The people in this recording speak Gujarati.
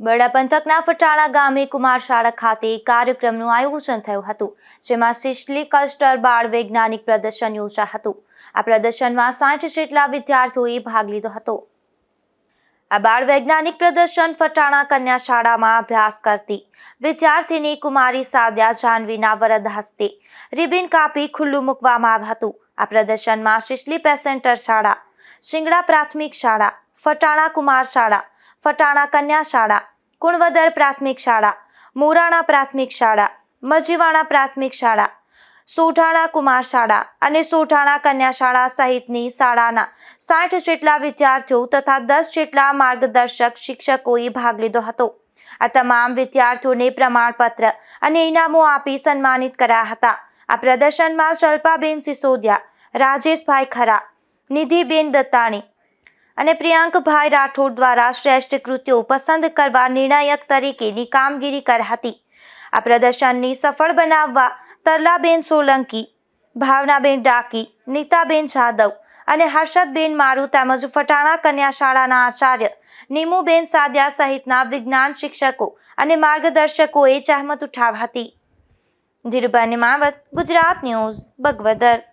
બરડા પંથકના ફટાણા ગામે કુમાર શાળા ખાતે કાર્યક્રમનું આયોજન થયું હતું, જેમાં સિસલી કલ્સ્ટર બાળ વૈજ્ઞાનિક પ્રદર્શન યોજાયું હતું આ પ્રદર્શનમાં સાઠ જેટલા વિદ્યાર્થીઓએ ભાગ લીધો હતો. આ બાળ વૈજ્ઞાનિક પ્રદર્શન ફટાણા કન્યા શાળામાં અભ્યાસ કરતી વિદ્યાર્થીની કુમારી સાદ્યા જાનવીના વરદ હસ્તે રિબિન કાપી ખુલ્લું મૂકવામાં આવ્યું હતું. આ પ્રદર્શનમાં સિસલી પેસેન્ટર શાળા, શિંગડા પ્રાથમિક શાળા, ફટાણા કુમાર શાળા, ફટાણા કન્યા શાળા કુણવદર પ્રાથમિક શાળા, મોરાણા પ્રાથમિક શાળા, મજીવાણા પ્રાથમિક શાળા સોઠાણા કુમાર શાળા અને સોઠાણા કન્યા શાળા સહિતની શાળાના સાઠ જેટલા વિદ્યાર્થીઓ તથા દસ જેટલા માર્ગદર્શક શિક્ષકોએ ભાગ લીધો હતો. આ તમામ વિદ્યાર્થીઓને પ્રમાણપત્ર અને ઇનામો આપી સન્માનિત કર્યા હતા. આ પ્રદર્શનમાં શલ્પાબેન સિસોદિયા, રાજેશભાઈ ખરા, નિધિબેન દત્તાણી અને પ્રિયાંકભાઈ રાઠોડ દ્વારા શ્રેષ્ઠ કૃત્યો પસંદ કરવા નિર્ણાયક તરીકેની કામગીરી કરાતી આ પ્રદર્શનની સફળ બનાવવા તરલાબેન સોલંકી, ભાવનાબેન ડાકી, નીતાબેન જાદવ અને હર્ષદબેન મારુ તેમજ ફટાણા કન્યા શાળાના આચાર્ય નીમુબેન સાદ્યા સહિતના વિજ્ઞાન શિક્ષકો અને માર્ગદર્શકોએ જહેમત ઉઠાવી હતી. ધીરુભાઈ માવત ગુજરાત ન્યૂઝ, બગવદર.